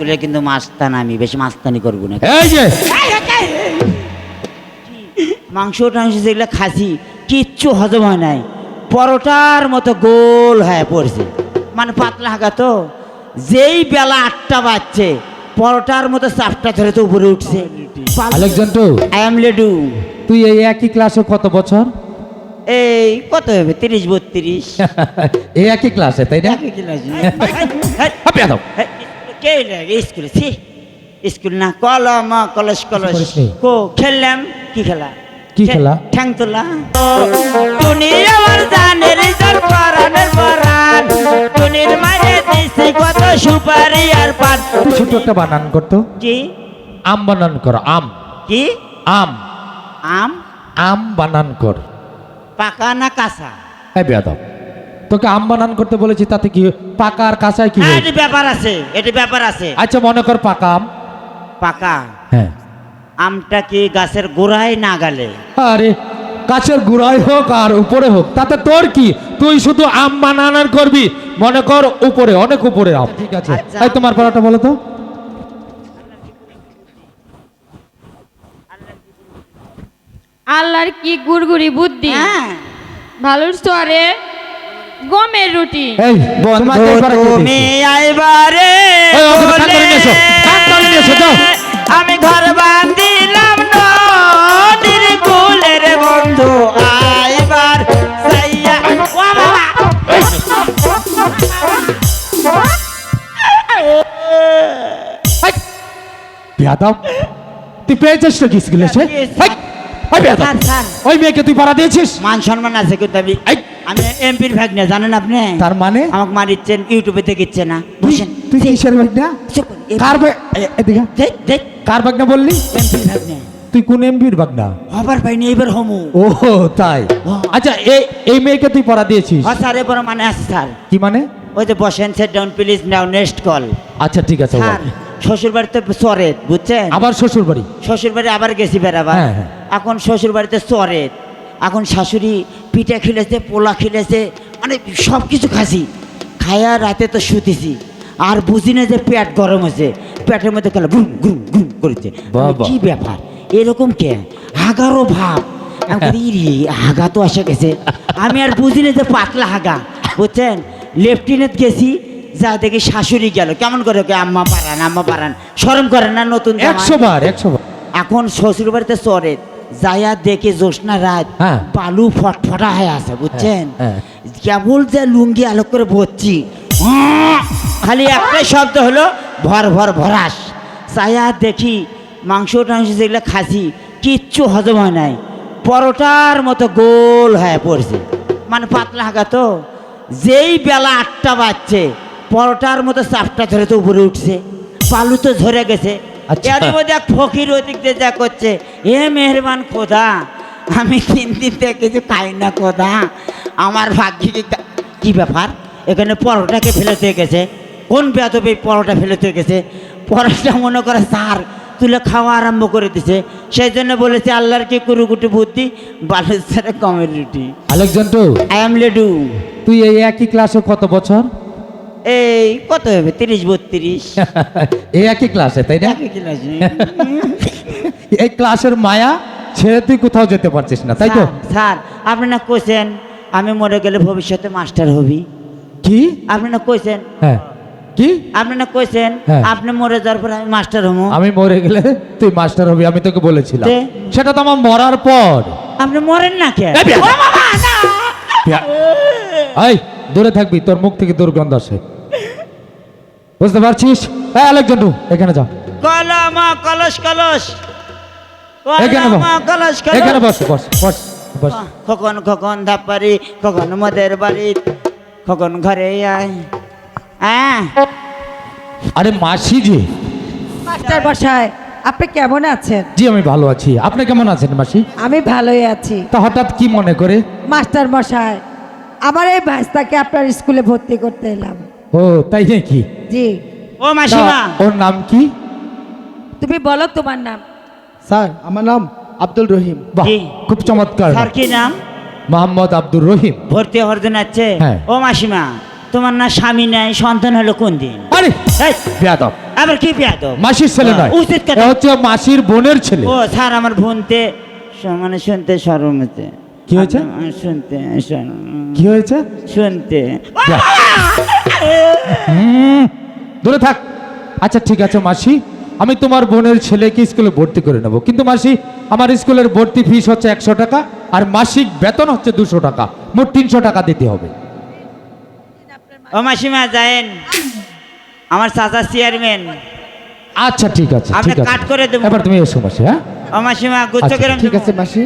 স্কুলে কিন্তু মাস্তান আমি বেশি মাস্তানি করব না। এই যে! মাংস টাংস যেগুলো খাসি কিচ্ছু হজম হয় নাই। পরোটার মতো গোল হয়ে পড়ছে। মানে পাতলা হাগা তো। যেই বেলা আটটা বাজছে পরোটার মতো চাপটা ধরে তো উপরে উঠছে। আলেকজান্ডার আই এম লেডু তুই এই একই ক্লাসে কত বছর? এই কত হবে? তিরিশ বত্রিশ। এই একই ক্লাসে তাই না? একই ক্লাস। কে স্কুলে ছি। স্কুল না কলম কলস কলস। কো খেললাম কি খেলা? কি খেলা? ঠ্যাং তোলা টুনি আমার জানের জল পরানের পরান টুনির মাঝে দিছি কত সুপারি আর পান। ছোট একটা বানান করতো। কি? আম বানান কর আম। কি? আম। আম? আম বানান কর। পাকা না কাঁচা? এই বেয়াদব। তোকে আম বানান করতে বলেছি তাতে কি পাকা আর কাঁচায় কি হ্যাঁ এটি ব্যাপার আছে এটি ব্যাপার আছে। আচ্ছা মনে কর পাকা আম। পাকা? হ্যাঁ। আমটা কি গাছের গোড়ায় না গালে? আরে গাছের গুড়াই হোক আর উপরে হোক তাতে তোর কি? তুই শুধু আম বানানোর করবি মনে কর উপরে অনেক উপরে আম। ঠিক আছে। আচ্ছা। এই তোমার পড়াটা বলো তো। আল্লাহর কি গুড়গুড়ি বুদ্ধি? হ্যাঁ। ভালোর স্তরে গমের রুটি। এই বন্ধু তুমি? আইবারে আমি ঘর বান্ধিলাম নদীর কুলের বন্ধু আইবার সাইয়া। বেয়াদব। তুই পেয়েছিস ওই মেয়েকে তুই পাড়া দিয়েছিস? মান সম্মান আছে কিন্তু আমি। আমি এমপির ভাগ না জানেন আপনি? তার মানে? আমাকে মারিচ্ছেন ইউটিউবে দেখিচ্ছে না। বুঝছেন তুই কিসের ব্যাগ না কার এদিকে। দেখ দেখ। কার ব্যাগ না বললি? এমপির ভাগ না তুই কোন এমপির ভাগ না হবার পাইনি এবার হমু। ও তাই। আচ্ছা এই এই মেয়েকে তুই পড়া দিয়েছিস? ও স্যার এবার মানে আছে স্যার। কি মানে? ওই যে বসেন sit down please now next call আচ্ছা ঠিক আছে স্যার। শ্বশুর বাড়িতে চরে বুঝছেন? আবার শ্বশুর বাড়ি শ্বশুর বাড়ি আবার গেছি বেড়াবার। হ্যাঁ, হ্যাঁ। এখন শ্বশুর বাড়িতে চরে। এখন শাশুড়ি পিঠা খেলেছে পোলা খেলেছে মানে সব কিছু খাসি খায়া রাতে তো শুতেছি আর বুঝি না যে পেট গরম হয়েছে। পেটের মধ্যে কেন গুম গুম গুম করেছে। কি ব্যাপার? এরকম কে? হাগারও ভাব। হাগা তো আসে গেছে। আমি আর বুঝি না যে পাতলা হাগা। বুঝছেন? লেফটিনেন্ট গেছি যা দেখি শাশুড়ি গেল। কেমন করে ওকে আম্মা পারান আম্মা পারান শরম করে না নতুন? একশো বার একশো বার। এখন শ্বশুর বাড়িতে চরে যাইয়া দেখে জ্যোৎস্না রাত? হ্যাঁ। বালু ফটফটা হয়ে আছে বুঝছেন? হ্যাঁ, কেবল যে লুঙ্গি আলোক করে ভরছি খালি একটাই শব্দ হলো ভর ভর ভরাস। চাইয়া দেখি মাংস টাংস যেগুলো খাসি কিচ্ছু হজম হয় নাই। পরোটার মতো গোল হয়ে পড়ছে। মানে পাতলা হাঁকা তো। যেই বেলা আটটা বাজছে পরোটার মতো চাপটা ধরে তো উপরে উঠছে। পালু তো ঝরে গেছে। এর মধ্যে এক ফকির ওদিক দিয়ে যা করছে এ মেহরবান খোদা আমি তিন দিন থেকে কিছু খাই না খোদা আমার ভাগ্যে কি ব্যাপার? এখানে পরোটাকে ফেলে দিয়ে গেছে? কোন বেদবে পরোটা ফেলে দিয়ে গেছে? পরোটা মনে করে স্যার তুলে খাওয়া আরম্ভ করে দিছে। সেই জন্য বলেছে আল্লাহর কি কুরুকুটি বুদ্ধি কমের রুটি আলেকজান্ডার আই এম লেডু তুই এই একই ক্লাসে কত বছর? এই কত হবে? তিরিশ বত্রিশ। এই একই ক্লাসে তাই না? একই ক্লাসে। এই ক্লাসের মায়া ছেড়ে তুই কোথাও যেতে পারছিস না তাই তো? স্যার, আপনি না কইছেন আমি মরে গেলে ভবিষ্যতে মাস্টার হবি। কি? আপনি না কইছেন হ্যাঁ। কি? আপনি না কইছেন হ্যাঁ। আপনি মরে যাওয়ার পর আমি মাস্টার হব। আমি মরে গেলে তুই মাস্টার হবি আমি তোকে বলেছিলাম। সেটা তো আমার মরার পর। আপনি মরেন না কে এই! দূরে থাকবি তোর মুখ থেকে দুর্গন্ধ আসে। বুঝতে পারছিস? আলেকজান্ডু এখানে যা। কলম কলস কলস। এখানে কলস এখানে কলস বস বস বস। বস খোকন খোকন ধাপারি খোকন মদের বাড়ি। খোকন ঘরে আয়। হ্যাঁ আরে মাসি জি মাস্টার মশাই আপনি কেমন আছেন? জি আমি ভালো আছি। আপনি কেমন আছেন মাসি? আমি ভালোই আছি। তা হঠাৎ কি মনে করে? মাস্টার মশাই আমার এই ভাইস্তাকে আপনার স্কুলে ভর্তি করতে এলাম। ও তাই নাকি? জি। ও মাসিমা। ওর নাম কি? তুমি বলো তোমার নাম। স্যার আমার নাম আব্দুল রহিম। বাহ জি। খুব চমৎকার। স্যার কি নাম? মোহাম্মদ আব্দুর রহিম। ভর্তি হওয়ার জন্য আছে? হ্যাঁ। ও মাসিমা তোমার না স্বামী নাই সন্তান হলো কোন দিন? আরে এই, বেয়াদব। আবার কি পেয়াদ মাসির ছেলে নয়। উচিত কথা। এ হচ্ছে মাসির বোনের ছেলে। ও স্যার আমার বোনতে স- মানে শুনতে সরমতে কি হয়েছে? শুনতে কি হয়েছে? শুনতে। দূরে থাক। আচ্ছা ঠিক আছে মাসি। আমি তোমার বোনের ছেলেকে স্কুলে ভর্তি করে নেব। কিন্তু মাসি আমার স্কুলের ভর্তি ফিস হচ্ছে একশো টাকা আর মাসিক বেতন হচ্ছে দুশো টাকা। মোট তিনশো টাকা দিতে হবে। ও মাসিমা যায়েন। আমার চাচা চেয়ারম্যান। আচ্ছা ঠিক আছে আপনি ঠিক আছে। কাট করে দেবো। এবার তুমি এসো মাসি হ্যাঁ? ও মাসিমা গুচ্ছ আচ্ছা, ঠিক আছে মাসি।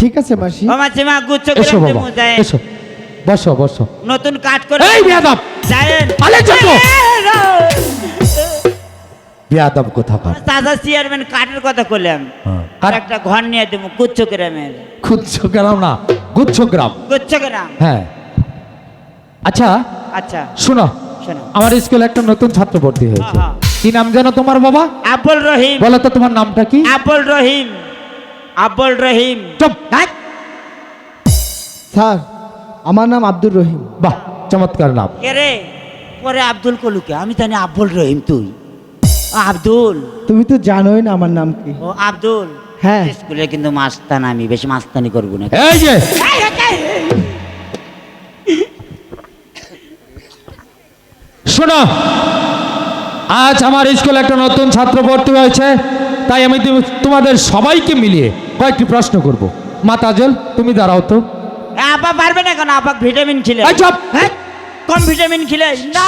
ঠিক আছে মাসি। ও মাসিমা গুচ্ছ করে এসো বাবা এসো। বসো বসো। নতুন কাট করে এই বেয়াদব! যায়েন। আলে যাব বেয়াদব! কোথাকার চাচা চেয়ারম্যান কাঠের কথা করলাম হ্যাঁ। আর একটা ঘর নিয়ে দেবো গুচ্ছ গ্রামের গুচ্ছ গ্রাম না গুচ্ছ গ্রাম। গুচ্ছ গ্রাম। হ্যাঁ। আচ্ছা আচ্ছা। শোনো। শোনো। আমার স্কুলে একটা নতুন ছাত্র ভর্তি হয়েছে। হ্যাঁ, কি নাম জানো তোমার বাবা? আব্বুল রহিম। বলো তো তোমার নামটা কি? আব্বুল রহিম। আব্বুল রহিম। চুপ। স্যার আমার নাম আব্দুর রহিম। বাহ চমৎকার নাম। কে রে? পরে আব্দুল কলুকে আমি জানি আব্বুল রহিম তুই। আব্দুল। তুমি তো জানোই না আমার নাম কি। ও আব্দুল। হ্যাঁ। স্কুলে কিন্তু মাস্তান আমি বেশি মাস্তানি করব না। এই যে। শোনো আজ আমার স্কুলে একটা নতুন ছাত্র ভর্তি হয়েছে। তাই আমি তুমি- তোমাদের সবাইকে মিলিয়ে কয়েকটি প্রশ্ন করব। মাতাজল তুমি দাঁড়াও তো। আপা পারবে না কেন? আপা ভিটামিন খেলে! হ্যাঁ? কম ভিটামিন খেলে? না।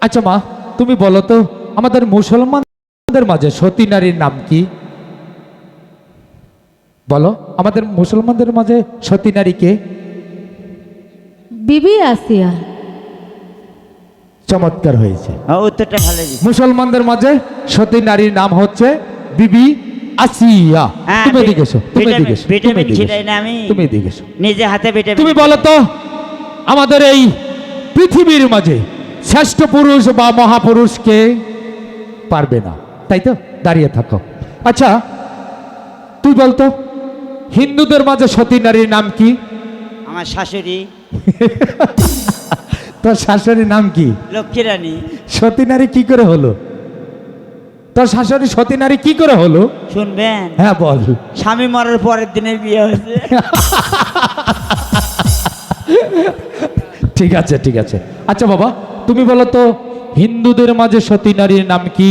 আচ্ছা মা তুমি বলো তো আমাদের মুসলমানদের মাঝে সতী নারীর নাম কি? বলো আমাদের মুসলমানদের মাঝে সতী নারী কে? বিবি আসিয়া। চমৎকার হয়েছে। উত্তরটা ভালো মুসলমানদের মাঝে সতী নারীর নাম হচ্ছে বিবি আসিয়া। হ্যাঁ, তুমি ভি- এদিকে এসো তুমি ভিটামিন- এদিকে এসো, তুমি ভিটামিন এদিকে না আমি। তুমি এদিকে এসো। নিজে হাতে ভিটামিন তুমি বলো তো আমাদের এই পৃথিবীর মাঝে শ্রেষ্ঠ পুরুষ বা মহাপুরুষকে পারবে না? তাই তো? দাঁড়িয়ে থাকো। আচ্ছা তুই বলতো হিন্দুদের মাঝে সতী নারীর নাম কি? আমার শাশুড়ি। তোর শাশুড়ির নাম কি? লক্ষ্মী রানী সতী নারী কি করে হলো? তোর শাশুড়ি সতী নারী কি করে হলো? শুনবেন। হ্যাঁ বল। স্বামী মরার পরের দিনে বিয়ে হয়েছে। ঠিক আছে ঠিক আছে। আচ্ছা বাবা তুমি বলো তো হিন্দুদের মাঝে সতী নারীর নাম কি?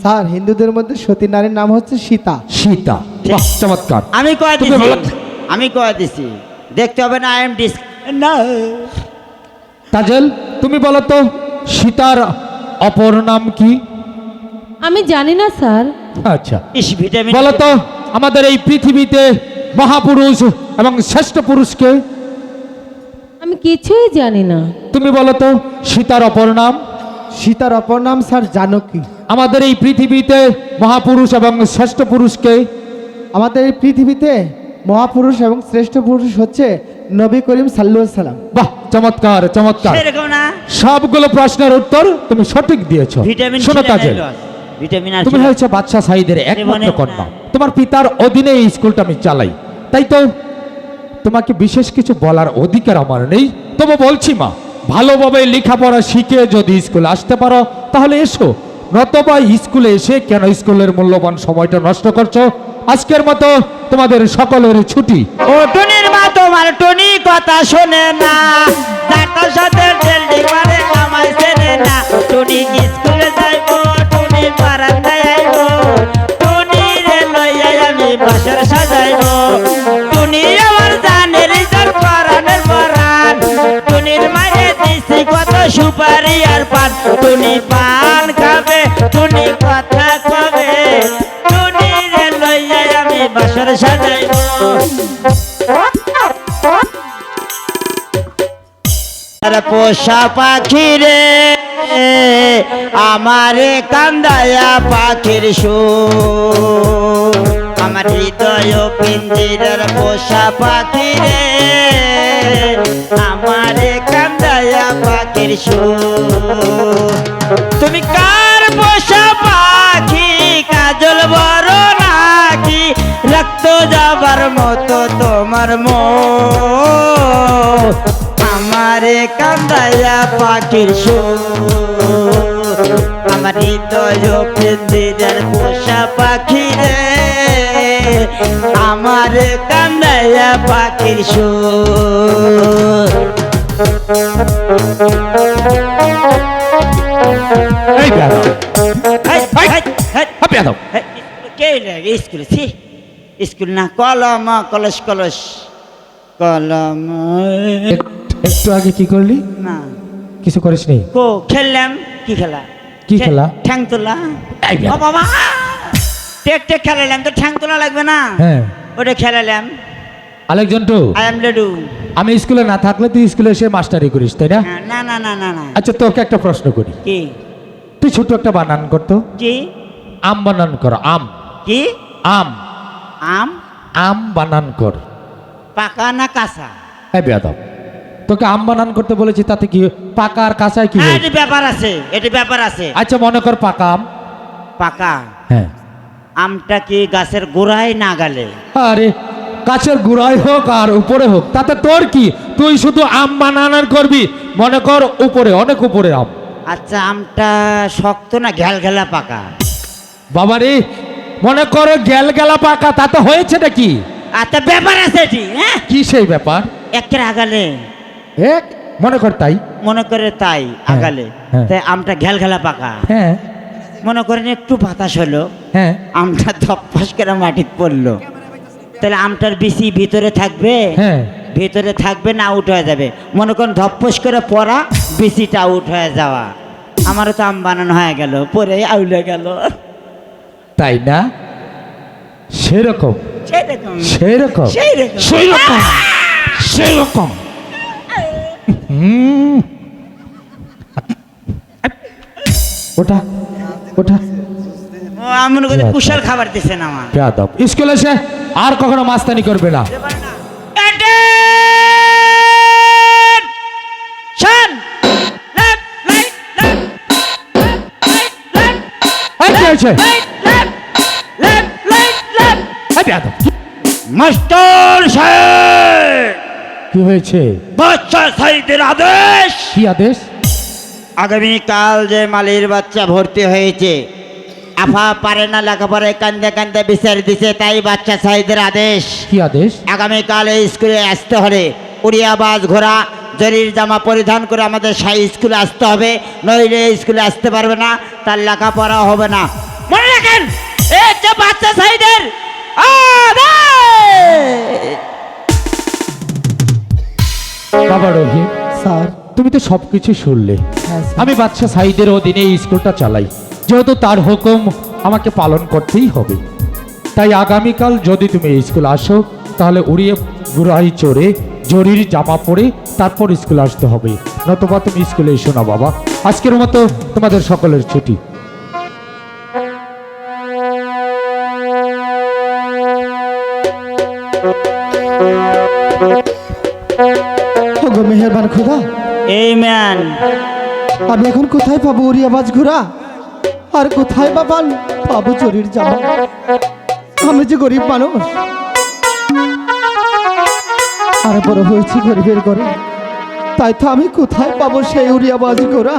স্যার হিন্দুদের মধ্যে সতী নারীর নাম হচ্ছে সীতা। সীতা। বাহ, চমৎকার। আমি কয়ে দিছি। আমি কয়ে দিছি। দেখতে হবে না আই এম ডিস না। তাজেল তুমি বলো তো সীতার অপর নাম কি? আমি জানি না স্যার। আচ্ছা। বলো তো আমাদের এই পৃথিবীতে মহাপুরুষ এবং শ্রেষ্ঠ পুরুষকে আমি কিছুই জানি না। তুমি বলো তো সীতার অপর নাম? সীতার অপর নাম স্যার জানকী। আমাদের এই পৃথিবীতে মহাপুরুষ এবং শ্রেষ্ঠ পুরুষকে আমাদের এই পৃথিবীতে মহাপুরুষ এবং শ্রেষ্ঠ পুরুষ হচ্ছে নবী করিম সাল্লু সাল্লাম। বাহ চমৎকার চমৎকার। না? সবগুলো প্রশ্নের উত্তর তুমি সঠিক দিয়েছ। ভিটামিন শোনো। ভিটামিন তুমি হয়েছে বাদশাহ সাইদের একমাত্র কন্যা। তোমার পিতার অধীনে এই স্কুলটা আমি চালাই। তাই তো তোমাকে বিশেষ কিছু বলার অধিকার আমার নেই। তবে বলছি মা ভালোভাবে লেখাপড়া শিখে যদি স্কুলে আসতে পারো তাহলে এসো। নতবা স্কুলে এসে কেন স্কুলের মূল্যবান সময়টা নষ্ট করছ? আজকের মতো তোমাদের সকলের ছুটি। ও তোমার টনি কথা শোনে না। ডাক্তার সাথে আমায় চেনে না। টনি স্কুলে পোষা পাখি রে, আমারে কান্দায়া পাখির সু আমার হৃদয় পিঞ্জিরার পোষা পাখি রে, আমারে কান্দায়া পাখির সু তুমি কার পোষা পাখি, কাজল বড় নাকি রক্ত যাবার মতো তোমার মো পাখির সুর। আমার হৃদয় কেন্দ্রের পোষা পাখি রে। আমার কান্দাইয়া পাখির সুর। স্কুলে? স্কুল না কলম কলস কলস। কলম। একটু আগে কি করলি? না। কিছু করিস নি কো খেললাম। কি খেলা? কি খেলা? ঠ্যাং তোলা। ও। বাবা! টেক টেক খেলালাম তো ঠ্যাং তোলা লাগবে না? হ্যাঁ। ওটা খেলালাম। আলেকজন্টু আই এম লেডু আমি স্কুলে না থাকলে তুই স্কুলে এসে মাস্টারি করিস তাই না? না না না না না আচ্ছা তোকে একটা প্রশ্ন করি। কি? তুই ছোট একটা বানান করতো? কি? আম বানান কর আম। কি? আম। আম? আম বানান কর। পাকা না কাঁচা? হ্যাঁ বেয়াদব। তোকে আম বানান করতে বলেছি তাতে কি পাকা আর কাঁচায় কি হ্যাঁ? এটি ব্যাপার আছে এটি ব্যাপার আছে। আচ্ছা মনে কর পাকা আম। পাকা? হ্যাঁ। আমটা কি গাছের গোড়ায় না গালে? আরে গাছের গুড়াই হোক আর উপরে হোক তাতে তোর কি? তুই শুধু আম বানানোর করবি মনে কর উপরে অনেক উপরে আম। আচ্ছা আমটা শক্ত না ঘ্যাল ঘেলা পাকা বাবারে মনে করো গেল গেলা পাকা তাতে হয়েছে নাকি আচ্ছা ব্যাপার আছে এটি হ্যাঁ? কি সেই ব্যাপার? একের আগালে। এক মনে কর তাই। মনে করে তাই আগালে। হ্যাঁ। তাই আমটা ঘ্যাল ঘেলা পাকা। হ্যাঁ। মনে করেন একটু বাতাস হলো হ্যাঁ। আমটা ধপ্পাস করে মাটিতে পড়ল। তাহলে আমটার বেশি ভিতরে থাকবে হ্যাঁ। ভিতরে থাকবে না আউট হয়ে যাবে। মনে করেন ধপ্পস করে পড়া বেশিটা আউট হয়ে যাওয়া। আমারও তো আম বানানো হয়ে গেল পরে আউলে গেল। তাই না? সেরকম। সেরকম। সেরকম। সেরকম। সেরকম। ওটা ওটা ও, আমি মনে করি কুশাল খাবার দিচ্ছেন আমার বেয়াদব স্কুলে এসে আর কখনো মাস্তানি করবে না মাস্টার সাহেব কি হয়েছে? বাচ্চা সাইদের আদেশ। কি আদেশ? আগামীকাল যে মালির বাচ্চা ভর্তি হয়েছে আফা পারে না লেখাপড়ায় কান্দে কান্দে বিচার দিছে তাই বাচ্চা সাইদের আদেশ। কি আদেশ? আগামীকাল এই স্কুলে আসতে হলে উড়িয়াবাজ ঘোড়া জরির জামা পরিধান করে আমাদের সাই স্কুলে আসতে হবে। নইলে স্কুলে আসতে পারবে না তার লেখাপড়া হবে না। মনে রাখেন বাচ্চা সাইদের আদেশ! বাবা রহিম স্যার। তুমি তো সবকিছু শুনলে। হ্যাঁ আমি বাচ্চা সাইদের অধীনে এই স্কুলটা চালাই। যেহেতু তার হুকুম আমাকে পালন করতেই হবে। তাই আগামীকাল যদি তুমি এই স্কুল আসো তাহলে উড়িয়ে গুড়াই চড়ে জরির জামা পরে তারপর স্কুল আসতে হবে। নতুবা তুমি স্কুলে এসো না বাবা। আজকের মতো তোমাদের সকলের ছুটি। ওগো মেহেরবান খোদা। এই ম্যান আমি এখন কোথায় পাবো উড়িয়াবাজ ঘোড়া আর কোথায় বা পান পাবো চুরির জামা আমি যে গরিব মানুষ। আর বড় হয়েছি গরিবের ঘরে। তাই তো আমি কোথায় পাবো সেই উড়িয়াবাজ ঘোড়া